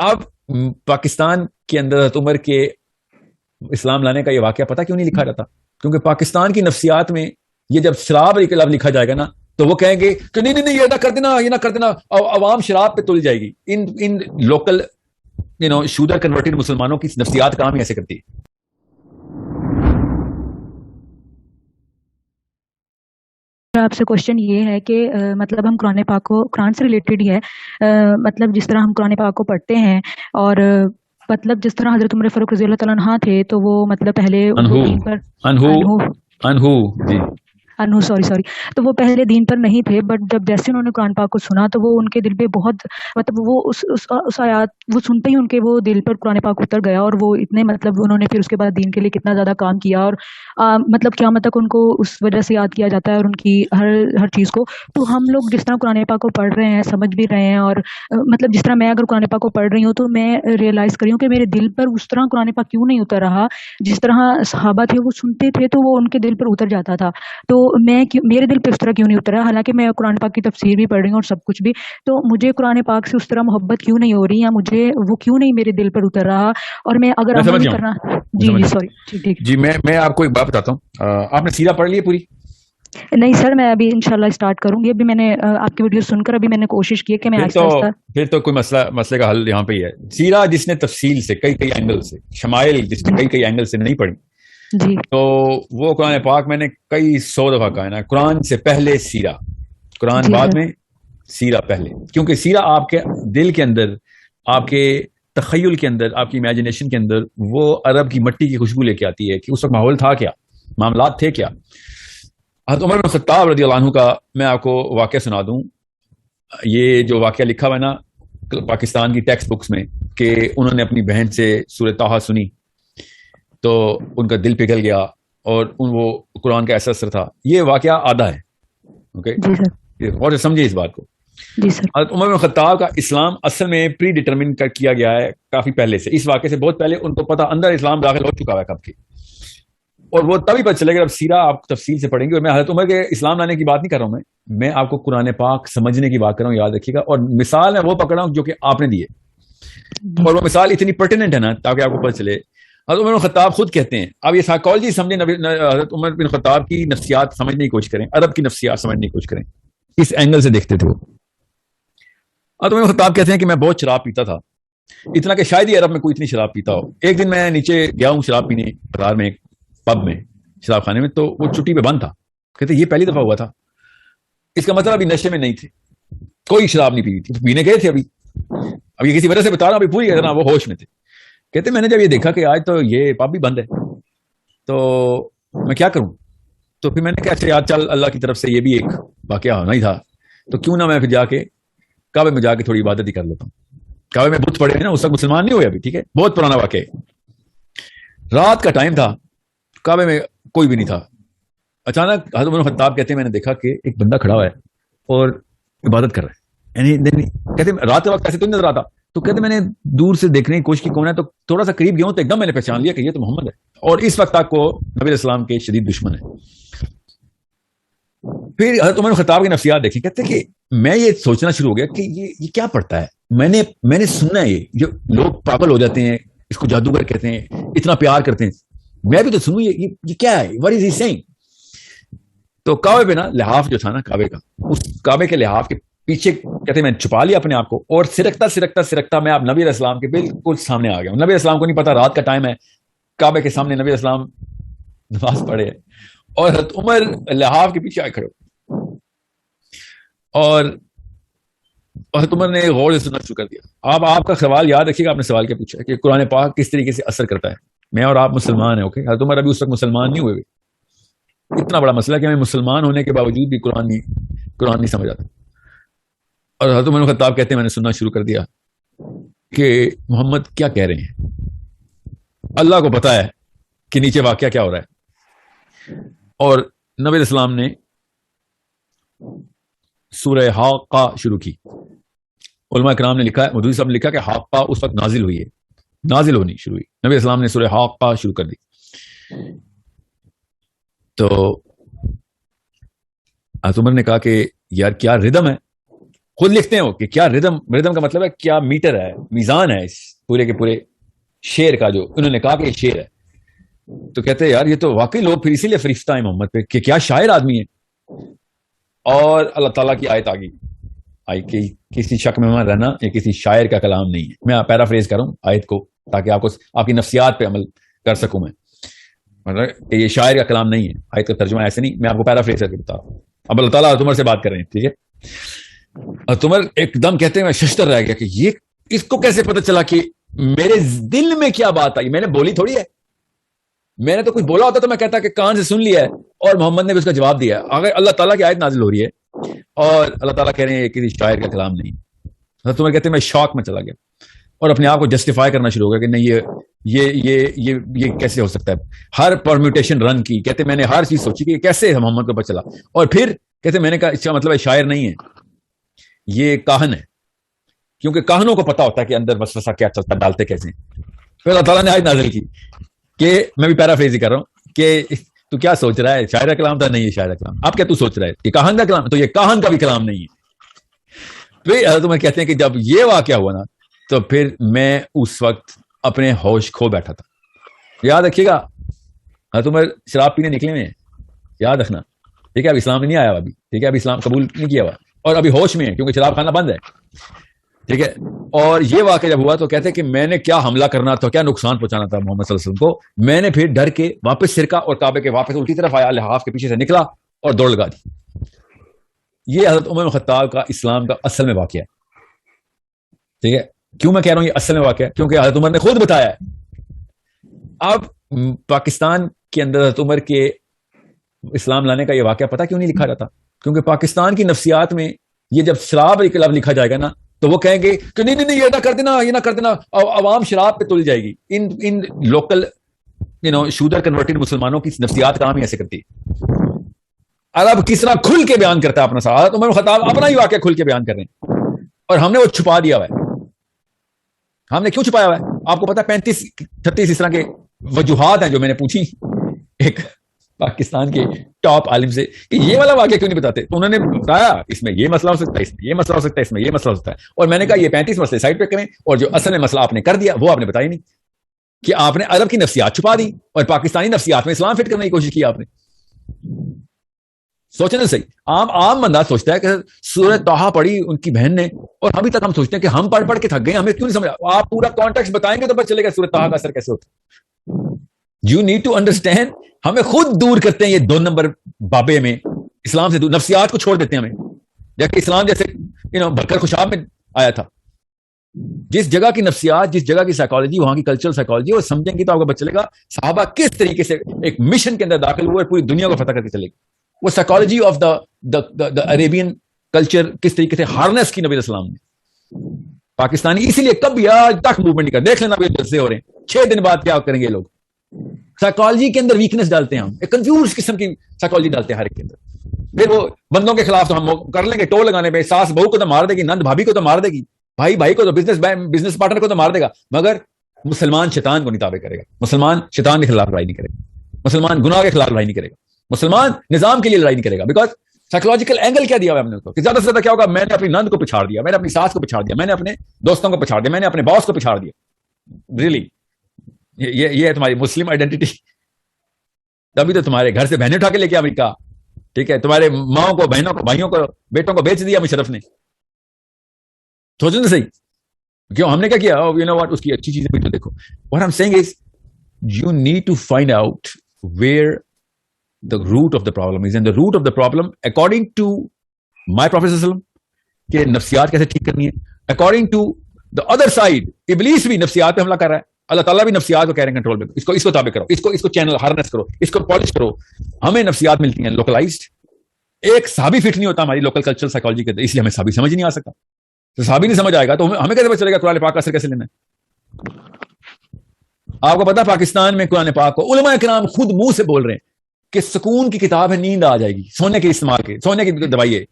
अब पाकिस्तान के अंदर उम्र के इस्लाम लाने का ये वाक्य पता क्यों नहीं लिखा जाता? क्योंकि पाकिस्तान की नफसियात में ये जब शराब लफ्ज लिखा जाएगा ना तो वो कहेंगे कि नहीं नहीं नहीं, ये ना कर देना, ये ना कर देना आवाम शराब पे तुल जाएगी। इन इन लोकल यू नो शूदर कन्वर्टेड मुसलमानों की नफसियात काम ही ऐसे करती है? आपसे क्वेश्चन ये है कि मतलब हम कुरान पाक को कुरान से रिलेटेड ही है। आ, मतलब जिस तरह हम कुरान पाक को पढ़ते हैं और मतलब जिस तरह हज़रत उमर फरूक रज़ी थे तो वो मतलब पहले अनहू, अनहू, अनहू, जी। अनु सॉरी सॉरी तो वो पहले दीन पर नहीं थे बट जब जैसे उन्होंने कुरान पाक को सुना तो वो उनके दिल पे बहुत मतलब वो उस उस, उस आयात वो सुनते ही उनके वो दिल पर कुरान पाक उतर गया और वो इतने मतलब उन्होंने फिर उसके बाद दीन के लिए कितना ज़्यादा काम किया और आ, मतलब क्या तक उनको उस वजह से याद किया जाता है और उनकी हर हर चीज़ को। तो हम लोग जिस तरह कुरान पाक को पढ़ रहे हैं समझ भी रहे हैं और मतलब जिस तरह मैं अगर कुरान पाक को पढ़ रही हूँ तो मैं रियलाइज़ करी हूँ कि मेरे दिल पर उस तरह कुरान पाक क्यों नहीं उतर रहा। जिस तरह सहाबा थे वो सुनते थे तो वो उनके दिल पर उतर जाता था। तो मैं मेरे मेरे दिल पे उस तरह क्यों नहीं उतरा? हालाँकि मैं कुरान पाक की तफसीर भी पढ़ रही हूँ और सब कुछ भी। तो मुझे कुरान पाक से उस तरह मोहब्बत क्यों नहीं हो रही या मुझे वो क्यों नहीं मेरे दिल पर उतर रहा? और मैं अगर अमल करना जी जी सॉरी ठीक। जी मैं मैं आपको एक बात बताता हूँ। आपने सीरा पढ़ लिया पूरी? नहीं सर मैं अभी इंशाल्लाह स्टार्ट करूँगी। अभी मैंने आपकी वीडियो सुनकर अभी मैंने कोशिश की कि मैं फिर तो फिर तो कोई मसला मसले का हल यहाँ पे ही है। सीरा जिसने तफसील से कई कई एंगल से शमाइल जिसने कई कई एंगल से नहीं पढ़ी जी। तो वो कुरान पाक मैंने कई सौ दफ़ा कहा है ना कुरान से पहले सीरा। कुरान बाद में सीरा पहले। क्योंकि सीरा आपके दिल के अंदर आपके तखयल के अंदर आपकी इमेजिनेशन के अंदर वो अरब की मट्टी की खुशबू लेके आती है कि उस वक्त माहौल था क्या मामला थे क्या। हत उमर बिन खत्ताब रदी अल्लाह का मैं आपको वाक्य सुना दूँ। ये जो वाक्य लिखा हुआ है ना पाकिस्तान की टेक्स्ट बुक्स में कि उन्होंने अपनी बहन से सूरत सुनी। तो उनका दिल पिघल गया और वो कुरान का ऐसा असर था। ये वाक्य आधा है। ओके और समझे इस बात को। उमर खत्ताब का इस्लाम असल में प्री डिटर्मिन कर किया गया है काफ़ी पहले से। इस वाक्य से बहुत पहले उनको पता अंदर इस्लाम दाखिल हो चुका है कब की। और वो तभी पता चलेगा अब सीरा आप तफसील से पढ़ेंगे। और मैं हज़रत उमर के इस्लाम लाने की बात नहीं कर रहा हूँ मैं। मैं आपको कुरान पाक समझने की बात कर रहा हूँ याद रखिएगा। और मिसाल मैं वो पकड़ रहा हूँ जो कि आपने दिए और वो मिसाल इतनी पर्टिनेंट है ना ताकि आपको पता चले हज़रत उमर खताब खुद कहते हैं। अब ये साइकोलॉजी समझे हज़रत उमर बिन खताब की नफ्सियात समझने की कोशिश करें अरब की नफ्सियात समझने की कोशिश करें। इस एंगल से देखते थे वो। हज़रत उमर खताब कहते हैं कि मैं बहुत शराब पीता था। इतना कि शायद ही अरब में कोई इतनी शराब पीता हो। एक दिन मैं नीचे गया हूँ शराब पीने बाज़ार में पब में, शराब खाने में तो वो छुट्टी पे बंद था। कहते ये पहली दफ़ा हुआ था। इसका मतलब अभी नशे में नहीं थे। कोई शराब नहीं पी थी। तो पीने गए थे अभी। अभी किसी वजह से बता रहा अभी पूरी ना वो होश में थे। कहते, मैंने जब ये देखा कि आज तो ये पब भी बंद है तो मैं क्या करूँ? तो फिर मैंने कहा अच्छा यार चल, अल्लाह की तरफ़ से ये भी एक वाक्य होना ही था। तो क्यों ना मैं फिर जाके काबे में जाके थोड़ी इबादत ही कर लेता हूँ। काबे में बुत पड़े हैं ना उस वक्त मुसलमान नहीं हुए अभी, ठीक है? बहुत पुराना वाक्य रात का टाइम था, काबे में कोई भी नहीं था। अचानक हज़रत खत्ताब कहते मैंने देखा कि एक बंदा खड़ा हुआ है और इबादत कर रहा है। यानी कहते रात के वक्त ऐसे तो नहीं नज़र आता। तो कहते मैंने दूर से देखने की कोशिश की कौन है? तो थोड़ा सा करीब गया तो एकदम मैंने पहचान लिया कि ये तो मोहम्मद है। और इस वक्त तक को नबी इस्लाम के शदीद दुश्मन है। फिर हज़रत उमर खताब की नफसियात देखी कहते कि मैं ये सोचना शुरू हो गया कि ये ये क्या पढ़ता है? मैंने मैंने सुनना है ये जो लोग पागल हो जाते हैं इसको जादूगर कहते हैं इतना प्यार करते हैं। मैं भी तो सुनू ये ये, क्या है? वर इज़ ही सेइंग तो काबे पे ना लिहाफ जो था ना कावे का उस कावे के लिहाफ के पीछे कहते मैंने छुपा लिया अपने आप को। और सिरकता सिरकता सिरकता मैं आप नबी इस्लाम के बिल्कुल सामने आ गया हूँ नबी इस्लाम को नहीं पता रात का टाइम है। काबे के सामने नबी इस्लाम नमाज़ पढ़े। और उमर लहाफ के पीछे आए खड़े और हज़रत ने गौर से सुनना शुरू कर दिया। आप आपका सवाल याद रखिएगा आपने सवाल क्या पूछा कि कुरान पाक किस तरीके से असर करता है। मैं और आप मुसलमान है ओके हज़रत उमर अभी उस वक्त मुसलमान नहीं हुए। इतना बड़ा मसला कि हमें मुसलमान होने के बावजूद भी कुरान नहीं कुरान नहीं समझ आता। और हज़रत उमर खत्ताब कहते हैं, मैंने सुनना शुरू कर दिया कि मोहम्मद क्या कह रहे हैं। अल्लाह को पता है कि नीचे वाक्य क्या हो रहा है। और नबी इस्लाम ने सूर्य हाका शुरू की। उलमा कराम ने लिखा है मधुरी साहब ने लिखा कि हाका उस वक्त नाजिल हुई है। नाजिल होनी शुरू हुई। नबी इस्लाम ने सूर्य हाका शुरू कर दी। तो उमर ने कहा कि, यार, क्या रिदम है? खुद लिखते हो कि क्या रिदम रिदम का मतलब है क्या मीटर है, मीजान है इस पूरे के पूरे शेर का जो, उन्होंने कहा कि शेर है। तो कहते हैं, यार ये तो वाकई लोग फिर इसीलिए फरिश्ता है मोहम्मद पे कि क्या शायर आदमी है। और अल्लाह ताला की आयत आ गई। आई कि किसी शक में रहना, ये किसी शायर का कलाम नहीं है। मैं पैराफ्रेज करूँ आयत को, ताकि आपको आपकी नफ्सियात पे अमल कर सकूँ मैं। मतलब ये शायर का कलाम नहीं है। आयत का तर्जुमा ऐसे नहीं, मैं आपको पैराफ्रेज करके बता अब अल्लाह ताला तुमर से बात कर रहे हैं, ठीक है? तुमर एकदम कहते हैं, मैं शस्तर रह गया कि ये इसको कैसे पता चला कि मेरे दिल में क्या बात आई? मैंने बोली थोड़ी है। मैंने तो कुछ बोला होता तो मैं कहता कि कान से सुन लिया है और मोहम्मद ने भी उसका जवाब दिया अगर अल्लाह ताला की आयत नाजिल हो रही है और अल्लाह ताला कह रहे हैं किसी शायर का कलाम नहीं। तो तुम्हें कहते हैं, मैं शौक में चला गया और अपने आप को जस्टिफाई करना शुरू हो गया कि नहीं, ये ये ये ये ये कैसे हो सकता है? हर परम्यूटेशन रन की, कहते मैंने हर चीज़ सोची कि कैसे मोहम्मद को पता चला? और फिर कहते मैंने कहा, इसका मतलब शायर नहीं है। ये काहन है। क्योंकि काहनों को पता होता है कि अंदर वसवसा क्या चलता डालते कैसे फिर अल्लाह ताला ने आज नाजिल की कि, मैं भी पैराफ्रेज कर रहा हूँ, कि तू क्या सोच रहा है? शायर कलाम था, नहीं है शायर कलाम। आप क्या तू सोच रहा है? कि काहन का कलाम तो ये काहन का भी कलाम नहीं है। फिर तुम्हें कहते हैं कि जब ये वाक्य हुआ ना तो फिर मैं उस वक्त अपने होश खो बैठा था। याद रखिएगा तुम्हें शराब पीने निकले में याद रखना। ठीक है, अब इस्लाम नहीं आया अभी। ठीक है अभी इस्लाम कबूल नहीं किया हुआ। और अभी होश में है, क्योंकि शराब खाना बंद है। ठीक है? और ये वाक्य जब हुआ तो कहते हैं कि मैंने क्या हमला करना था, क्या नुकसान पहुंचाना था मोहम्मद वसल्लम को। मैंने फिर डर के वापस सिरका और काबे के वापस उल्टी तरफ़ आया, लिहाफ के पीछे से निकला और दौड़ लगा दी। ये हज़रत उमर खत्ताब का इस्लाम का असल में वाक्य है। ठीक है? क्यों मैं कह रहा हूँ ये असल में वाक्य है? क्योंकि हज़रत उमर ने खुद बताया अब, पाकिस्तान के अंदर हज़रत उमर के इस्लाम लाने का ये वाक्य पता क्यों नहीं लिखा जाता? क्योंकि पाकिस्तान की नफ्सियात में ये जब शराब लफ लिखा जाएगा ना तो वो कहेंगे कि नहीं नहीं नहीं, ये ना कर देना, ये ना कर देना आवाम शराब पे तुल जाएगी। इन इन लोकल यू नो शूदर कन्वर्टेड मुसलमानों की नफ्सियात काम ही ऐसे करती है? अरब किस तरह खुल के बयान करता है अपना सारा? तो मैं खताब अपना ही वाक्य खुल के बयान कर रहे हैं। और हमने वो छुपा दिया हुआ है। हमने क्यों छुपाया हुआ है? आपको पता है, पैंतीस, छत्तीस इस तरह के वजूहत हैं जो मैंने पूछी। एक पाकिस्तान के टॉप आलिम से कि ये वाला वाक्य क्यों नहीं बताते? तो उन्होंने बताया, इसमें ये मसला हो सकता है, इसमें ये मसला हो सकता है, इसमें ये मसला हो सकता है। और मैंने कहा, ये पैंतीस मसले साइड पे करें, और जो असल में मसला आपने कर दिया, वो आपने बताया नहीं। कि आपने अरब की नफसियात छुपा दी, और पाकिस्तानी नफ्सियात में इस्लाम फिट करने की कोशिश की आपने। सोचने सही। आम आम बंदा सोचता है कि सूरत तोहा पढ़ी उनकी बहन ने, और अभी तक हम सोचते हैं कि हम पढ़ पढ़ के थक गए, हमें क्यों नहीं समझ आप पूरा कॉन्टेक्ट बताएँगे तो पता चलेगा सूरत तोहा का असर कैसे होता यू नीड टू अंडरस्टैंड हमें खुद दूर करते हैं ये दो नंबर बाबे में इस्लाम से दूर, नफ्सियात को छोड़ देते हैं हमें। जबकि इस्लाम जैसे यू नो भरकर खुशाब में आया था। जिस जगह की नफ्सियात, जिस जगह की साइकोलॉजी वहाँ की कल्चरल साइकोलॉजी वो समझेंगे तो आपको पता चलेगा, साहबा किस तरीके से एक मिशन के अंदर दाखिल हुए पूरी दुनिया को फतह करके चलेगी वो psychology of the Arabian culture किस तरीके से हार्नेस की नबी इस्लाम ने। पाकिस्तानी इसीलिए कब आज तक मूवमेंट कर, देख लेना जलसे हो रहे हैं। छह दिन बाद क्या करेंगे लोग? साइकोलॉजी के अंदर वीकनेस डालते हैं हम। एक कंफ्यूज किस्म की साइकोलॉजी डालते हैं हर एक के अंदर। फिर वो बंदों के खिलाफ तो हम कर लेंगे, टोल लगाने पे, सास बहू को तो मार देगी, नंद भाभी को तो मार देगी, भाई भाई को तो बिज़नेस बिज़नेस पार्टनर को तो मार देगा, मगर मुसलमान शैतान को निताबे करेगा। मुसलमान शैतान के खिलाफ लड़ाई नहीं करेगा। मुसलमान गुनाह के खिलाफ लड़ाई नहीं करेगा। मुसलमान निज़ाम के लिए लड़ाई नहीं करेगा बिकॉज़ साइकोलॉजिकल एंगल क्या दिया हुआ हमने उसको? ज़्यादा से ज़्यादा क्या होगा? मैंने अपनी नंद को पिछाड़ दिया, मैंने अपनी सास को पिछाड़ दिया, मैंने अपने दोस्तों को पिछाड़ दिया, मैंने अपने बॉस को पिछाड़ दिया। रियली ये ये है तुम्हारी मुस्लिम आइडेंटिटी तभी तो तुम्हारे घर से बहने उठा के लेके अमेरिका. ठीक है? तुम्हारे माओ को, बहनों को, भाइयों को, बेटों को बेच दिया मुशरफ ने. सोचो ना सही. क्यों? हमने क्या किया? यू नो व्हाट उसकी अच्छी चीज़ें भी तो देखो. What I am saying is you need to find out where the root of the problem is and the root of the problem according to my professor के नफ्सियात कैसे ठीक करनी है? According to the other side इबलीस भी नफ्सियात पे हमला कर रहा है. अल्लाह ताला भी नफ्सियात को कह रहे हैं कंट्रोल में इसको इसको ताबे करो। इसको इसको चैनल हार्नेस करो। इसको पॉलिश करो। हमें नफ्सियात मिलती हैं लोकलाइज्ड एक साबी फिट नहीं होता हमारी लोकल कल्चरल साइकोलॉजी के इसलिए हमें साबी समझ नहीं आ सकता। तो साबी नहीं समझ आएगा तो हमें हमें कैसे पता चलेगा कुरान पाक का असर कैसे लेना है? आपको पता पाकिस्तान में कुरान पाक को उलमा कराम खुद मुँह से बोल रहे हैं कि सुकून की किताब है, नींद आ जाएगी, सोने के इस्तेमाल के, सोने की दवाई है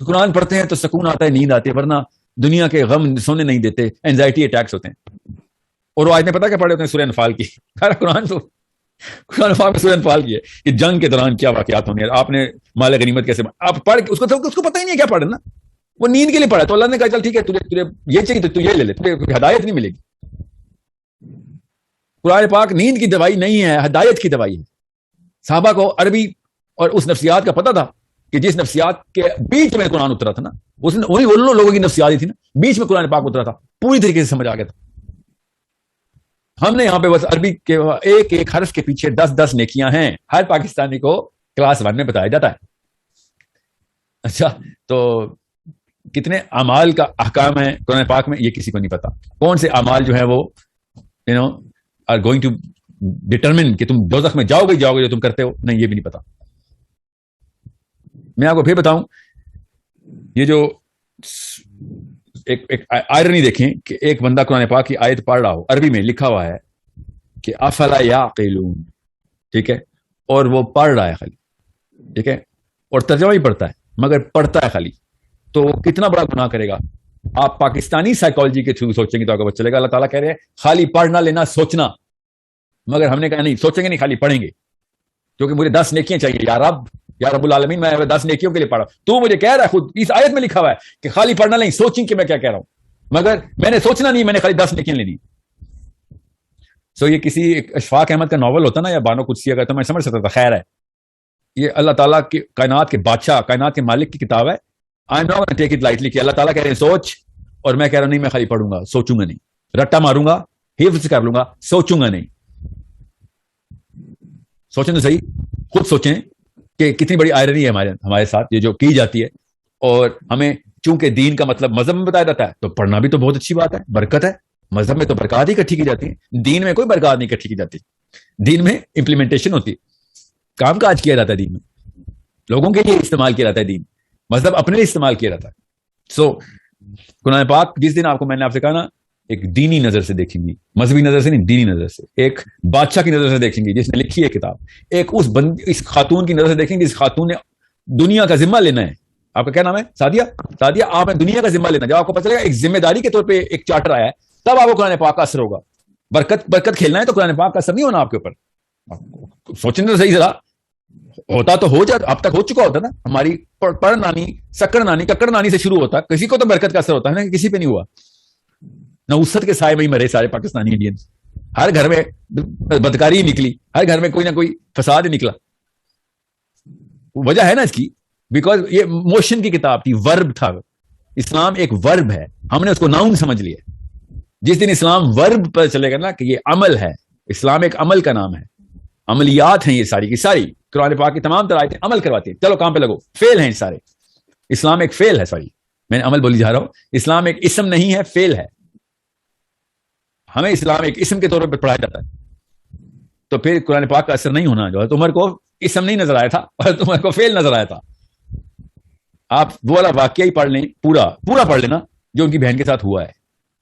तो कुरान पढ़ते हैं तो सुकून आता है, नींद आती है, वरना दुनिया के गम सोने नहीं देते एंजाइटी अटैक्स होते हैं। और वो आज ने पता क्या पढ़े होते हैं सूर्य नफाल की कुरान तो कुरान नफाल में सूर्य नफाल की है कि जंग के दौरान क्या वाकत होंगे आपने माल गनीमत कैसे आप पढ़ उसको तो उसको पता ही नहीं है क्या पढ़े ना। वो नींद के लिए पढ़ा तो अल्लाह ने कहा, चल, ठीक है, तुझे तुझे ये चाहिए तो तू ये ले ले। तुझे हदायत नहीं मिलेगी। कुरान पाक नींद की दवाई नहीं है, हदायत की दवाई है। साहबा को अरबी और उस नफ्सियात का पता था कि जिस नफ्सियात के बीच में कुरान उतरा था ना, उसने वही उन लोगों की नफ्सियात थी ना। बीच में कुरान पाक उतरा था। पूरी तरीके से समझ आ गया था। हमने यहाँ पे बस अरबी के, एक एक हर्फ के पीछे दस दस नेकियाँ हैं। हर पाकिस्तानी को क्लास वन में बताया जाता है। अच्छा तो कितने अमाल का अहकाम है कुरान पाक में, ये किसी को नहीं पता। कौन से अमाल जो है वो you know are going to determine कि तुम दोजख में जाओगे जाओगे जो तुम करते हो। नहीं, ये भी नहीं पता। मैं आपको फिर बताऊँ, ये जो एक एक आयरनी देखें कि एक बंदा कुरान पाक की आयत पढ़ रहा हो, अरबी में लिखा हुआ है कि अफला या ठीक है? और वो पढ़ रहा है खाली, ठीक है? और तर्जमा ही पढ़ता है, मगर पढ़ता है खाली। तो वो कितना बड़ा गुनाह करेगा? आप पाकिस्तानी साइकोलॉजी के थ्रू सोचेंगे तो आपको चलेगा, अल्लाह ताला कह रहे हैं, खाली पढ़ना लेना सोचना। मगर हमने कहा नहीं, सोचेंगे नहीं, खाली पढ़ेंगे। क्योंकि मुझे दस नेकियाँ चाहिए यार अब यार अबुल आलमीन, मैं दस नेकियों के लिए पढ़ा। तू मुझे कह रहा है, खुद इस आयत में लिखा हुआ है कि खाली पढ़ना नहीं सोचिंग कि मैं क्या कह रहा हूँ। मगर मैंने सोचना नहीं, मैंने खाली दस नेकियाँ लेनी सो ये किसी अशफाक अहमद का नॉवल होता ना, या बानो कुछ अगर तो मैं समझ सकता था, खैर है। ये अल्लाह ताला के, कायनात के बादशाह, कायनात के मालिक की किताब है। I am not take it lightly कि अल्लाह ताला कह रहे हैं, सोच। और मैं कह रहा हूँ, नहीं, मैं खाली पढ़ूँगा, सोचूँगा नहीं। रट्टा मारूँगा, हिफ्ज कर लूँगा, सोचूँगा नहीं। सोचें तो सही, खुद सोचें। कि कितनी बड़ी आयरनी है हमारे हमारे साथ ये जो की जाती है। और हमें चूँकि दीन का मतलब मज़हब में बताया जाता है तो पढ़ना भी तो बहुत अच्छी बात है बरकत है। मज़हब में तो बरकत ही इकट्ठी की जाती है। दीन में कोई बरकत नहीं इकट्ठी की जाती। दीन में इंप्लीमेंटेशन होती है। काम काज किया जाता है दीन में। लोगों के लिए इस्तेमाल किया जाता है दीन। मज़हब अपने लिए इस्तेमाल किया जाता है। सो so, कुरान पाक जिस दिन आपको मैंने आपसे कहा ना एक दीनी नज़र से देखेंगी, मजहबी नज़र से नहीं, दीनी नज़र से। एक बादशाह की नज़र से देखेंगे, जिसने लिखी है किताब। एक उस बंद, इस खातून की नज़र से देखेंगे, जिस खातून ने दुनिया का जिम्मा लेना है। आपका क्या नाम है? सादिया? सादिया आपने दुनिया का जिम्मा लेना जब आपको पता चलेगा, एक ज़िम्मेदारी के तौर पर एक चार्टर आया है, तब आपको कुरान पाक का असर होगा। बरकत बरकत खेलना है तो कुरान पाक का असर नहीं होना आपके ऊपर। सोचने तो सही जरा। होता तो हो जाता अब तक हो चुका होता ना। हमारी पढ़ नानी सक्कर नानी, कक्कड़ नानी से शुरू होता। किसी को तो बरकत का असर होता है ना, किसी पे नहीं हुआ। नौसत के साय में ही मरे सारे पाकिस्तानी इंडियंस हर घर में बदकारी निकली, हर घर में कोई ना कोई फसाद निकला। वजह है ना इसकी बिकॉज़ ये मोशन की किताब थी वर्ब था इस्लाम एक वर्ब है, हमने उसको नाउन समझ लिया। जिस दिन इस्लाम वर्ब पर चलेगा ना, कि ये अमल है, इस्लाम एक अमल का नाम है। अमलियात हैं ये सारी की सारी, कुरान पाक की तमाम तरह अमल करवाती है। चलो, काम पे लगो फेल हैं सारे। इस्लाम एक फेल है सॉरी मैंने अमल बोली जा रहा हूँ। इस्लाम एक इसम नहीं है फेल है। हमें इस्लाम एक इसम के तौर पर पढ़ाया जाता है। तो फिर कुरान पाक का असर नहीं होना जो है तुमर को इसम नहीं नज़र आया था और तुम्हारे को फेल नज़र आया था। आप वो वाला वाक्य ही पढ़ लें, पूरा पूरा पढ़ लेना जो उनकी बहन के साथ हुआ है।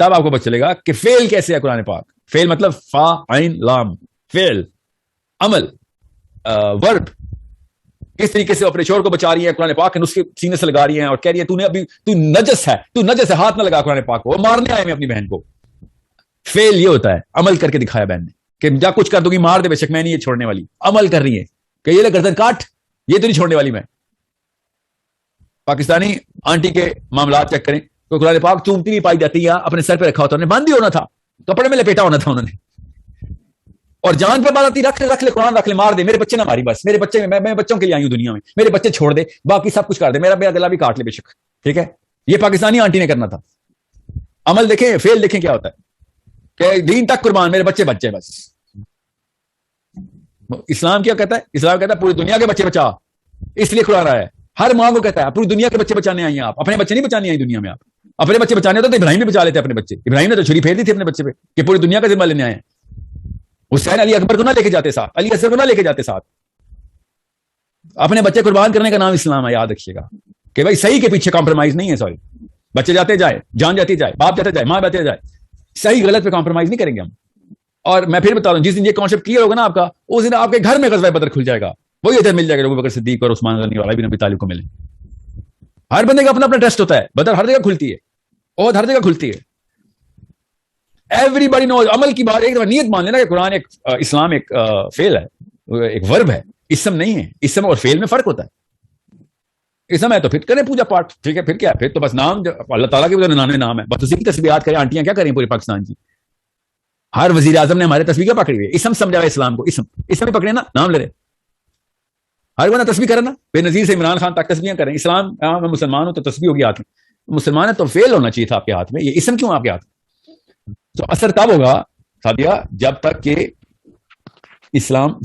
तब आपको पता चलेगा कि फेल कैसे है कुरान पाक। फेल मतलब फा, आइन, लाम, फेल, अमल वर्ब। किस तरीके से अपने शोर को बचा रही है कुरान पाक के नुस्खे सीने से लगा रही है और कह रही है, तूने अभी, तू नजस है, तू नजस है, हाथ ना लगा कुरान पाक को मारने आए मैं अपनी बहन को। फेल ये होता है अमल करके दिखाया बहन ने कि जा कुछ कर दूँगी मार दे बेशक मैं नहीं ये छोड़ने वाली। अमल कर रही है कि ये गर्दन काट ये तो नहीं छोड़ने वाली मैं। पाकिस्तानी आंटी के मामला चेक करें तो कुरान पाक चूमती नहीं पाई जाती या अपने सर पे रखा होता बंद ही होना था कपड़े में लपेटा होना था उन्होंने। और जान पे बात रख ले रख ले कुरान रख ले मार दे मेरे बच्चे ना मारी बस मेरे बच्चे मैं, मैं बच्चों के लिए आई हूँ दुनिया में मेरे बच्चे छोड़ दे बाकी सब कुछ कर दे मेरा मेरा गला भी काट ले बेशक ठीक है? ये पाकिस्तानी आंटी ने करना था। अमल देखें फेल देखें क्या होता है। कि दीन तक कुर्बान, मेरे बच्चे बच्चे बस। इस्लाम क्या कहता है? इस्लाम कहता है, पूरी दुनिया के बच्चे बचा। इसलिए खुला रहा है। हर माँ को कहता है, पूरी दुनिया के बच्चे बचाने आई आप। अपने बच्चे नहीं बचाने आई दुनिया में आप। अपने बच्चे बचाने तो इब्राहिम भी बचा लेते अपने बच्चे। इब्राहिम ने तो छुरी फेर दी थी अपने बच्चे पे, कि पूरी दुनिया का जिम्मा लेने आए हुसैन अली अकबर को ना लेके जाते साथ। अली असर को ना लेके जाते साथ। अपने बच्चे कुर्बान करने का नाम इस्लाम है, याद रखिएगा। कि भाई सही के पीछे कॉम्प्रोमाइज नहीं है सॉरी बच्चे जाते जाए, जान जाती जाए, बाप जाते जाए, माँ जाते जाए। सही गलत पे कॉम्प्रोमाइज नहीं करेंगे हम। और मैं फिर बता रहा दूँ जिस दिन ये कॉन्सेप्ट क्लियर होगा ना आपका, उस दिन आपके घर में गजबा बदर खुल जाएगा। वही अजर मिल जाएगा बकर सिद्दीक और उस्मान गनी वाला भी नबी तालिब को मिले। हर बंदे का अपना अपना टेस्ट होता है। बदर हर जगह खुलती है। और हर जगह खुलती है। एवरीबडी नो अमल की बात, एक दफ़ा नियत मान लेना कि कुरान एक इस्लाम एक फेल है, एक वर्ब है। इसम नहीं है। इसम और फेल में फ़र्क होता है। इसम है तो फिर करें पूजा पाठ। ठीक है, फिर क्या? फिर तो बस नाम अल्लाह ताला के भी तो नाने नाम है। बस उसी की तस्वीर करें, आंटियाँ क्या करें पूरे पाकिस्तान की? हर वज़ीर आज़म ने हमारे तस्वीर क्या पकड़ी हुई इसम समझा इस्लाम को, इसम। इसम पकड़े ना, नाम ले रहे। हर बंदा तस्वीर करे ना। बेनजीर से इमरान खान तक तस्वीर करें। इस्लाम मैं मुसलमान हूँ तो तस्वीर होगी हाथ में। मुसलमान है तो फेल होना चाहिए था आपके हाथ में। ये इसम क्यों आपके हाथ में? तो असर तब होगा, सादिया, जब तक कि इस्लाम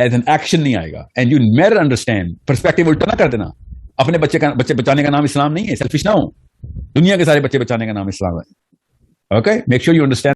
एज एन एक्शन नहीं आएगा। एंड यू मेर अंडरस्टैंड परस्पेक्टिव उल्टा ना कर देना। अपने बच्चे का, बच्चे बचाने का नाम इस्लाम नहीं है सेल्फिश ना हो। दुनिया के सारे बच्चे बचाने का नाम इस्लाम है। Okay make sure you understand